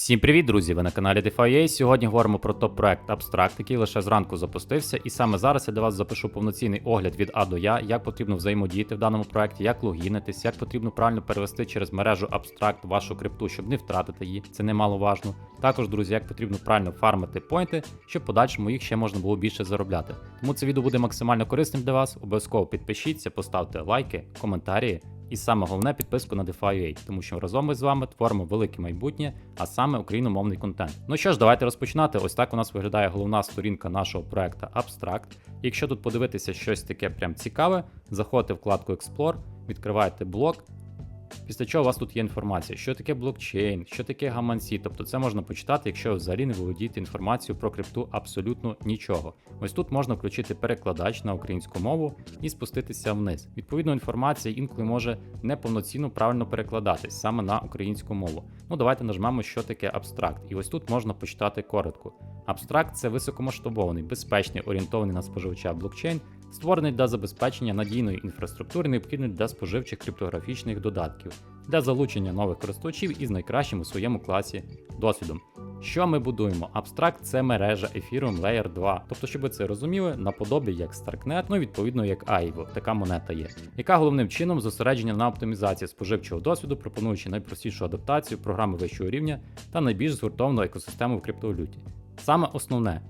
Всім привіт, друзі! Ви на каналі DeFi.ua. Сьогодні говоримо про топ-проект Abstract, який лише зранку запустився. І саме зараз я для вас запишу повноцінний огляд від А до Я, як потрібно взаємодіяти в даному проекті, як логінитись, як потрібно правильно перевести через мережу Abstract вашу крипту, щоб не втратити її. Це немаловажно. Також, друзі, як потрібно правильно фармити поінти, щоб подальшому їх ще можна було більше заробляти. Тому це відео буде максимально корисним для вас. Обов'язково підпишіться, поставте лайки, коментарі. І саме головне підписку на DeFi.ua, тому що разом ми з вами творимо велике майбутнє, а саме україномовний контент. Ну що ж, давайте розпочинати. Ось так у нас виглядає головна сторінка нашого проекту Abstract. Якщо тут подивитися щось таке прям цікаве, заходите в вкладку Explore, відкриваєте блок. Після чого у вас тут є інформація, що таке блокчейн, що таке гаманці. Тобто це можна почитати, якщо взагалі не володієте інформацією про крипту абсолютно нічого. Ось тут можна включити перекладач на українську мову і спуститися вниз. Відповідно, інформація інколи може неповноцінно правильно перекладатись саме на українську мову. Ну давайте нажмемо, що таке абстракт. І ось тут можна почитати коротко. Абстракт це високомасштабований, безпечний, орієнтований на споживача блокчейн, створений для забезпечення надійної інфраструктури, необхідної для споживчих криптографічних додатків, для залучення нових користувачів із найкращим у своєму класі досвідом. Що ми будуємо? Абстракт це мережа Ethereum Layer 2. Тобто, щоб ви це розуміли, наподобі як Starknet, ну відповідно як Aivo, така монета є, яка головним чином зосередження на оптимізації споживчого досвіду, пропонуючи найпростішу адаптацію, програми вищого рівня та найбільш згуртовану екосистему в криптовалюті. Саме основне.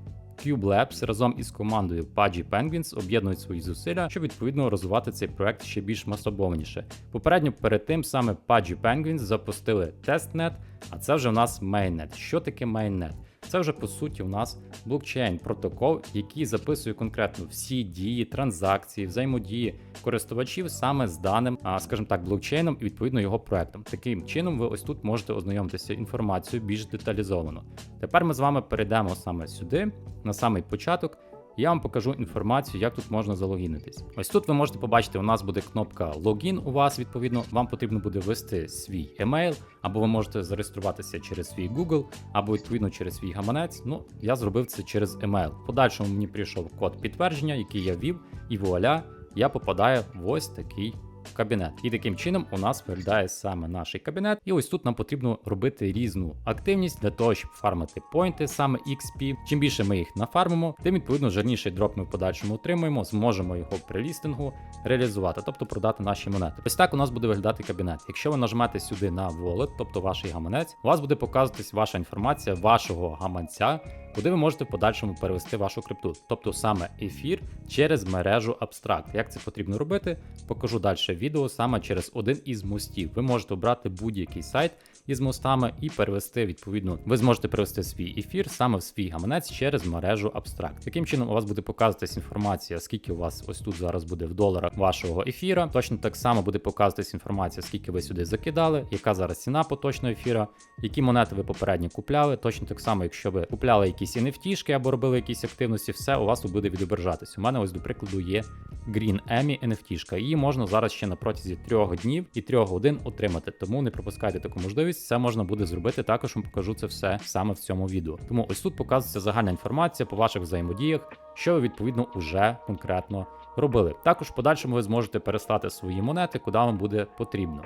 Cube Labs разом із командою Pudgy Penguins об'єднують свої зусилля, щоб відповідно розвивати цей проект ще більш масобовніше. Попередньо перед тим саме Pudgy Penguins запустили тестнет, а це вже у нас Mainnet. Що таке Mainnet? Це вже по суті у нас блокчейн протокол, який записує конкретно всі дії, транзакції, взаємодії користувачів саме з даним, скажімо так, блокчейном і відповідно його проектом. Таким чином, ви ось тут можете ознайомитися інформацією більш деталізовано. Тепер ми з вами перейдемо саме сюди, на самий початок. Я вам покажу інформацію, як тут можна залогінитись. Ось тут ви можете побачити, у нас буде кнопка логін. У вас відповідно, вам потрібно буде ввести свій емейл, або ви можете зареєструватися через свій Google, або відповідно через свій гаманець. Ну, я зробив це через емейл. В подальшому мені прийшов код підтвердження, який я ввів, і вуаля, я попадаю в ось такий кабінет. І таким чином у нас виглядає саме наш кабінет. І ось тут нам потрібно робити різну активність для того, щоб фармити поінти, саме XP. Чим більше ми їх нафармимо, тим відповідно жирніший дроп ми в подальшому отримуємо, зможемо його при лістингу реалізувати, тобто продати наші монети. Ось так у нас буде виглядати кабінет. Якщо ви нажмете сюди на wallet, тобто ваш гаманець, у вас буде показуватись ваша інформація вашого гаманця. Куди ви можете в подальшому перевести вашу крипту, тобто саме ефір через мережу Abstract. Як це потрібно робити? Покажу далі відео саме через один із мостів. Ви можете обрати будь-який сайт із мостами і перевести відповідно. Ви зможете перевести свій ефір саме в свій гаманець через мережу Abstract. Таким чином у вас буде показуватись інформація, скільки у вас ось тут зараз буде в доларах вашого ефіра. Точно так само буде показуватись інформація, скільки ви сюди закидали, яка зараз ціна поточного ефіра, які монети ви попередньо купляли. Точно так само, якщо ви купляли якісь NFT або робили якісь активності, все у вас буде відображатись. У мене ось, до прикладу, є Green Emmy NFT. Її можна зараз ще на протязі трьох днів і трьох годин отримати. Тому не пропускайте таку можливість. Це можна буде зробити. Також вам покажу це все саме в цьому відео. Тому ось тут показується загальна інформація по ваших взаємодіях, що ви відповідно уже конкретно робили. Також в подальшому ви зможете переслати свої монети, куди вам буде потрібно.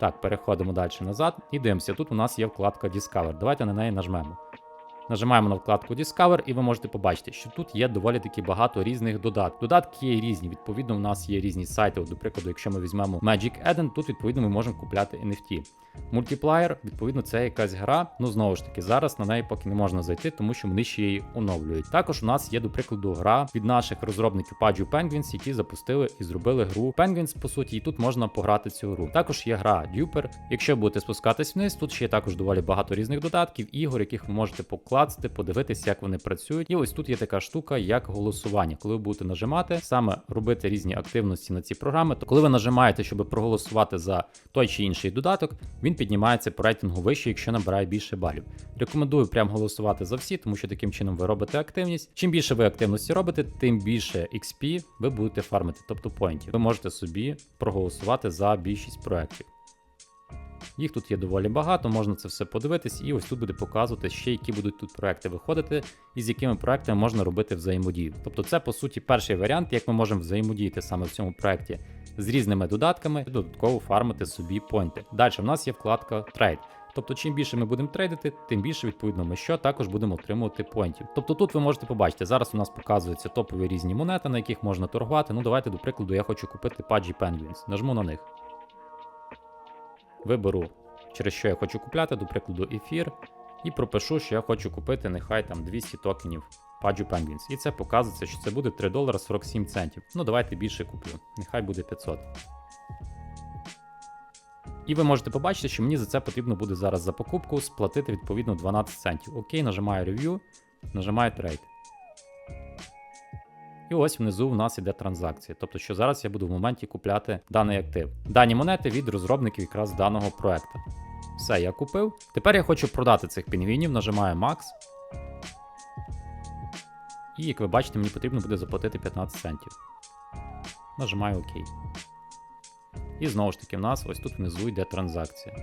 Так, переходимо далі назад і дивимося. Тут у нас є вкладка Discover. Давайте на неї нажмемо. Нажимаємо на вкладку Discover, і ви можете побачити, що тут є доволі таки багато різних додатків. Додатки є різні. Відповідно, у нас є різні сайти. До прикладу, якщо ми візьмемо Magic Eden, тут відповідно ми можемо купляти NFT. Multiplier, відповідно, це якась гра. Ну знову ж таки, зараз на неї поки не можна зайти, тому що вони ще її оновлюють. Також у нас є, до прикладу, гра від наших розробників Pudgy Penguins, які запустили і зробили гру Penguins, по суті, і тут можна пограти цю гру. Також є гра Duper. Якщо будете спускатись вниз, тут ще є також доволі багато різних додатків, ігор, яких ви можете покласти, подивитися, як вони працюють. І ось тут є така штука, як голосування. Коли ви будете нажимати, саме робити різні активності на ці програми, то коли ви нажимаєте, щоб проголосувати за той чи інший додаток, він піднімається по рейтингу вище, якщо набирає більше балів. Рекомендую прям голосувати за всі, тому що таким чином ви робите активність. Чим більше ви активності робите, тим більше XP ви будете фармити, тобто поінтів. Ви можете собі проголосувати за більшість проєктів. Їх тут є доволі багато, можна це все подивитись, і ось тут буде показувати ще, які будуть тут проекти виходити, і з якими проектами можна робити взаємодію. Тобто, це по суті перший варіант, як ми можемо взаємодіяти саме в цьому проекті з різними додатками додатково фармити собі поінти. Далі в нас є вкладка Trade. Тобто, чим більше ми будемо трейдити, тим більше відповідно ми що також будемо отримувати поінтів. Тобто тут ви можете побачити, зараз у нас показуються топові різні монети, на яких можна торгувати. Ну давайте, до прикладу, я хочу купити Pudgy Penguins. Нажму на них. Виберу, через що я хочу купляти, до прикладу, ефір, і пропишу, що я хочу купити нехай там 200 токенів Pudgy Penguins. І це показується, що це буде 3 долара 47 центів. Ну давайте більше куплю. Нехай буде 500. І ви можете побачити, що мені за це потрібно буде зараз за покупку сплатити відповідно 12 центів. Окей, нажимаю Review, нажимаю Trade. І ось внизу в нас іде транзакція. Тобто, що зараз я буду в моменті купляти даний актив. Дані монети від розробників якраз даного проекту. Все, я купив. Тепер я хочу продати цих пінгвінів, нажимаю Max. І як ви бачите, мені потрібно буде заплатити 15 центів. Нажимаю ОК. І знову ж таки, в нас ось тут внизу йде транзакція.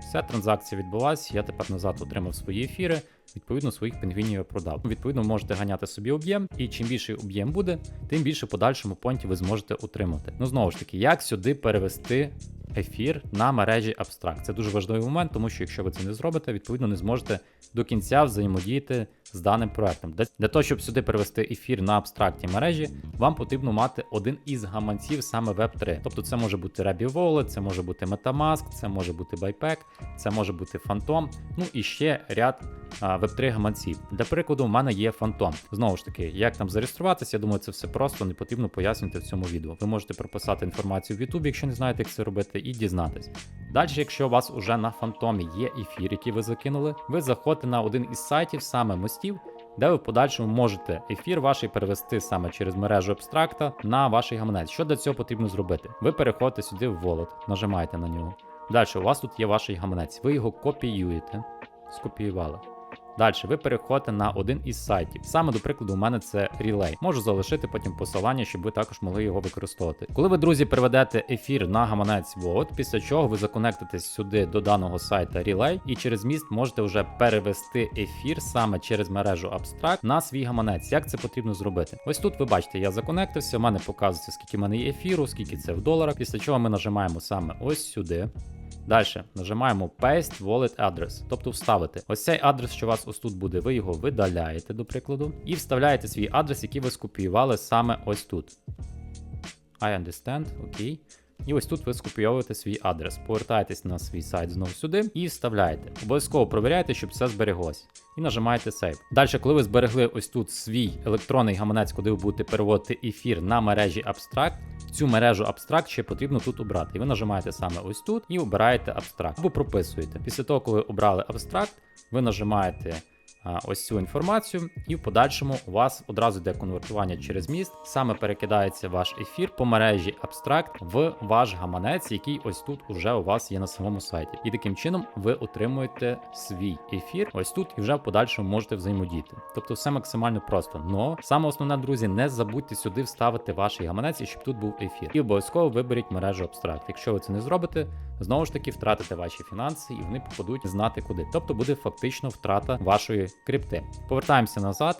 Все, транзакція відбулася, я тепер назад отримав свої ефіри, відповідно, своїх пінгвінів продав. Відповідно, можете ганяти собі об'єм, і чим більший об'єм буде, тим більше в подальшому понті ви зможете отримати. Ну знову ж таки, як сюди перевести ефір на мережі Abstract? Це дуже важливий момент, тому що якщо ви це не зробите, відповідно не зможете до кінця взаємодіяти з даним проектом. Для, того, щоб сюди перевести ефір на абстракті мережі, вам потрібно мати один із гаманців саме Web3. Тобто це може бути Rebby Wallet, це може бути Metamask, це може бути Buypack, це може бути Phantom, ну і ще ряд Web3 гаманців. Для прикладу, в мене є Phantom. Знову ж таки, як там зареєструватися, я думаю, це все просто не потрібно пояснювати в цьому відео. Ви можете прописати інформацію в YouTube, якщо не знаєте, як це робити, і дізнатись. Далі, якщо у вас уже на фантомі є ефір, який ви закинули, ви заходите на один із сайтів, саме мостів, де ви в подальшому можете ефір ваш перевести саме через мережу абстракта на ваш гаманець. Що для цього потрібно зробити? Ви переходите сюди в Wallet, нажимаєте на нього. Далі у вас тут є ваш гаманець, ви його копіюєте, скопіювали. Далі ви переходите на один із сайтів. Саме до прикладу, у мене це Relay. Можу залишити потім посилання, щоб ви також могли його використовувати. Коли ви, друзі, приведете ефір на гаманець Wallet, після чого ви законектитесь сюди до даного сайта Relay, і через міст можете вже перевести ефір саме через мережу Abstract на свій гаманець. Як це потрібно зробити? Ось тут ви бачите, я законектився, у мене показується, скільки в мене є ефіру, скільки це в доларах. Після чого ми нажимаємо саме ось сюди. Далі нажимаємо Paste Wallet Address, тобто вставити. Ось цей адрес, що у вас ось тут буде, ви його видаляєте, до прикладу, і вставляєте свій адрес, який ви скопіювали саме ось тут. I understand, окей. І ось тут ви скопійовуєте свій адрес, повертаєтесь на свій сайт знову сюди і вставляєте. Обов'язково провіряйте, щоб все збереглось. І нажимаєте Save. Далі, коли ви зберегли ось тут свій електронний гаманець, куди ви будете переводити ефір на мережі Abstract, цю мережу Abstract ще потрібно тут обрати. І ви нажимаєте саме ось тут і обираєте Abstract. Або прописуєте. Після того, коли обрали Abstract, ви нажимаєте ось цю інформацію, і в подальшому у вас одразу йде конвертування через міст. Саме перекидається ваш ефір по мережі Abstract в ваш гаманець, який ось тут уже у вас є на самому сайті. І таким чином ви отримуєте свій ефір ось тут і вже в подальшому можете взаємодіяти. Тобто все максимально просто. Но саме основне, друзі, не забудьте сюди вставити ваш гаманець, і щоб тут був ефір. І обов'язково виберіть мережу Abstract. Якщо ви це не зробите, знову ж таки втратите ваші фінанси і вони попадуть знати куди. Тобто буде фактично втрата вашої крипти. Повертаємося назад.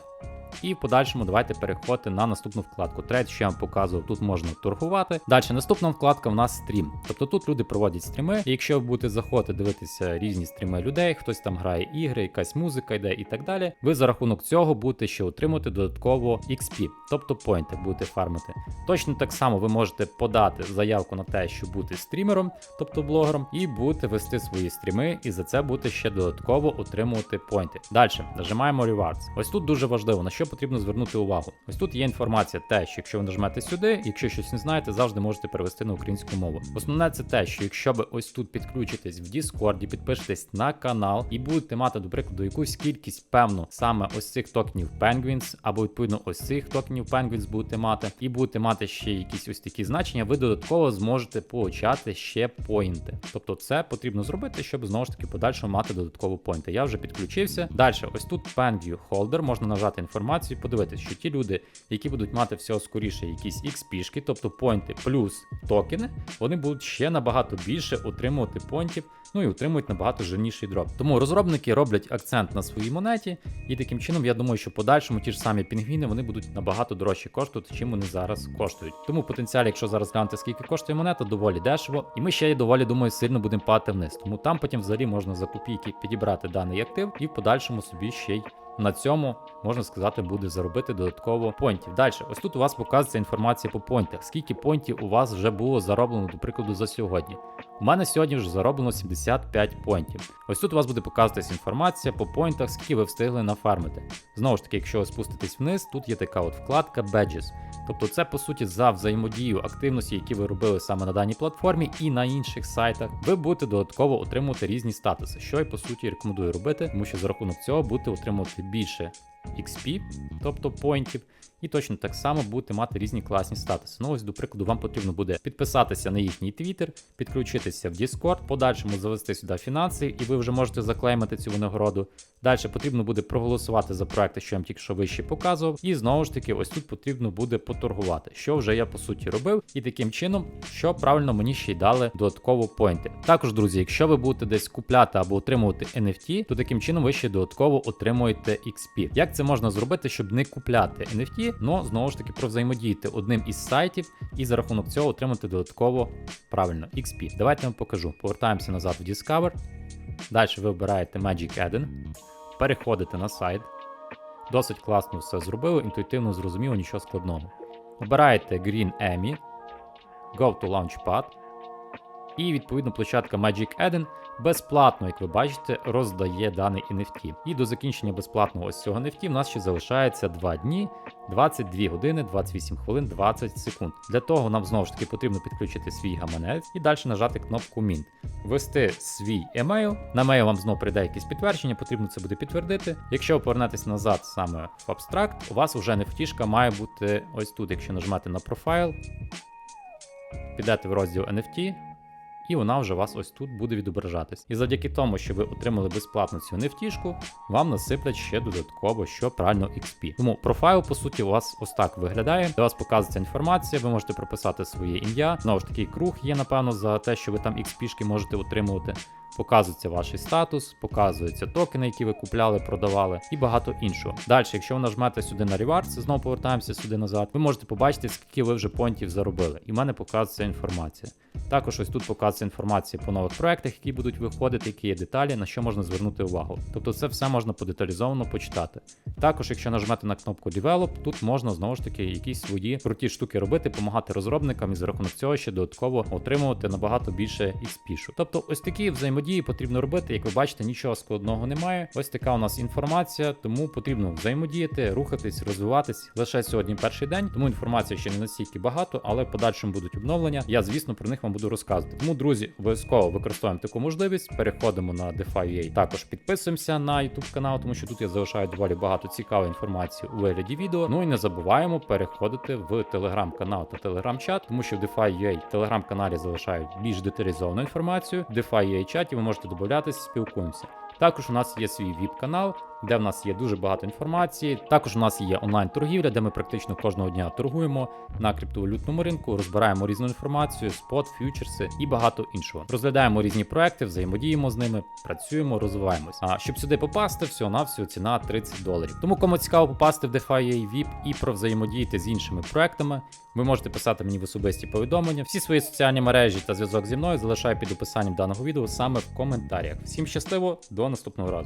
І в подальшому давайте переходити на наступну вкладку. Трейд, що я вам показував, тут можна торгувати. Далі наступна вкладка в нас стрім. Тобто тут люди проводять стріми. І якщо ви будете заходити дивитися різні стріми людей, хтось там грає ігри, якась музика йде і так далі. Ви за рахунок цього будете ще отримати додатково XP, тобто поінти будете фармити. Точно так само ви можете подати заявку на те, щоб бути стрімером, тобто блогером, і будете вести свої стріми, і за це будете ще додатково отримувати поінти. Далі нажимаємо Rewards. Ось тут дуже важливо, на що потрібно звернути увагу. Ось тут є інформація, те, що якщо ви нажмете сюди, якщо щось не знаєте, завжди можете перевести на українську мову. Основне це те, що якщо ви ось тут підключитесь в Discord, підпишетесь на канал і будете мати, до прикладу, якусь кількість певну саме ось цих токенів Penguins, або відповідно ось цих токенів Penguins будете мати, і будете мати ще якісь ось такі значення, ви додатково зможете получати ще поінти. Тобто, це потрібно зробити, щоб знову ж таки подальшому мати додатково поінти. Я вже підключився. Далі, ось тут PenView Holder, можна нажати інформацію інформацію, подивитися, що ті люди, які будуть мати всього скоріше якісь XP-шки, тобто поінти плюс токени, вони будуть ще набагато більше отримувати поінтів ну і отримують набагато жирніший дроп. Тому розробники роблять акцент на своїй монеті, і таким чином я думаю, що подальшому ті ж самі пінгвіни вони будуть набагато дорожче коштувати, чим вони зараз коштують. Тому потенціал, якщо зараз глянути, скільки коштує монета, доволі дешево, і ми ще й доволі думаю, сильно будемо падати вниз. Тому там потім взагалі можна за копійки підібрати даний актив і в подальшому собі ще й на цьому можна сказати буде заробити додатково понтів. Далі, ось тут у вас показується інформація по понтах. Скільки понтів у вас вже було зароблено, до прикладу, за сьогодні. У мене сьогодні вже зароблено 75 поінтів. Ось тут у вас буде показуватися інформація по поінтах, скільки ви встигли нафармити. Знову ж таки, якщо ви спуститесь вниз, тут є така от вкладка Badges. Тобто це по суті за взаємодію активності, які ви робили саме на даній платформі і на інших сайтах, ви будете додатково отримувати різні статуси, що я по суті рекомендую робити, тому що за рахунок цього будете отримувати більше XP, тобто поінтів, і точно так само будете мати різні класні статуси. Ну ось, до прикладу, вам потрібно буде підписатися на їхній Twitter, підключитися в Discord, подальшому завести сюди фінанси, і ви вже можете заклеймити цю винагороду. Далі потрібно буде проголосувати за проекти, що я вам тільки що вище показував. І знову ж таки, ось тут потрібно буде поторгувати, що вже я по суті робив, і таким чином, що правильно мені ще й дали додатково поінти. Також, друзі, якщо ви будете десь купляти або отримувати NFT, то таким чином ви ще додатково отримуєте XP. Як це можна зробити, щоб не купляти NFT, но знову ж таки провзаємодіяти одним із сайтів і за рахунок цього отримати додатково правильно XP. Давайте я вам покажу. Повертаємося назад в Discover. Далі ви обираєте Magic Eden, переходите на сайт. Досить класно все зробили, інтуїтивно зрозуміло, нічого складного. Обираєте Green Emmy, Go to Launchpad. І відповідно площадка Magic Eden безплатно, як ви бачите, роздає даний NFT. І до закінчення безплатного ось цього NFT в нас ще залишається 2 дні, 22 години, 28 хвилин, 20 секунд. Для того нам знову ж таки потрібно підключити свій гаманець і далі нажати кнопку Mint. Ввести свій емейл. На мейл вам знову прийде якесь підтвердження, потрібно це буде підтвердити. Якщо ви повернетесь назад саме в Abstract, у вас вже NFT має бути ось тут, якщо нажмете на профайл, підете в розділ NFT і вона вже у вас ось тут буде відображатись. І завдяки тому, що ви отримали безплатно цю нефтішку, вам насиплять ще додатково, що правильно XP. Тому профайл, по суті, у вас ось так виглядає. Для вас показується інформація, ви можете прописати своє ім'я. Знову ж таки, круг є, напевно, за те, що ви там XP можете отримувати. Показується ваш статус, показуються токени, які ви купляли, продавали, і багато іншого. Далі, якщо ви нажмете сюди на Rewards, знову повертаємося сюди назад, ви можете побачити, скільки ви вже понтів заробили. І в мене показується інформація. Також ось тут показується інформація по нових проектах, які будуть виходити, які є деталі, на що можна звернути увагу. Тобто це все можна подеталізовано почитати. Також, якщо нажмете на кнопку Develop, тут можна знову ж таки якісь свої круті штуки робити, допомагати розробникам і за рахунок цього ще додатково отримувати набагато більше XP. Тобто, ось такі взаємодії потрібно робити. Як ви бачите, нічого складного немає. Ось така у нас інформація, тому потрібно взаємодіяти, рухатись, розвиватись. Лише сьогодні перший день, тому інформації ще не настільки багато, але в подальшому будуть обновлення. Я, звісно, про них вам буду розказувати. Тому, друзі, обов'язково використовуємо таку можливість. Переходимо на DeFi.ua. Також підписуємося на YouTube канал, тому що тут я залишаю доволі багато цікавої інформації у вигляді відео. Ну і не забуваємо переходити в телеграм-канал та телеграм-чат, тому що в DeFi.ua телеграм-каналі залишають більш деталізовану інформацію. В DeFi.ua чаті ви можете додатися, спілкуємося. Також у нас є свій віп-канал, де в нас є дуже багато інформації. Також у нас є онлайн-торгівля, де ми практично кожного дня торгуємо на криптовалютному ринку, розбираємо різну інформацію, спот, фьючерси і багато іншого. Розглядаємо різні проекти, взаємодіємо з ними, працюємо, розвиваємось. А щоб сюди попасти, всього на всього ціна 30 доларів. Тому кому цікаво попасти в DeFi VIP і про взаємодіяти з іншими проектами, ви можете писати мені в особисті повідомлення. Всі свої соціальні мережі та зв'язок зі мною залишаю під описанням даного відео саме в коментарях. Всім щасливо, до наступного разу.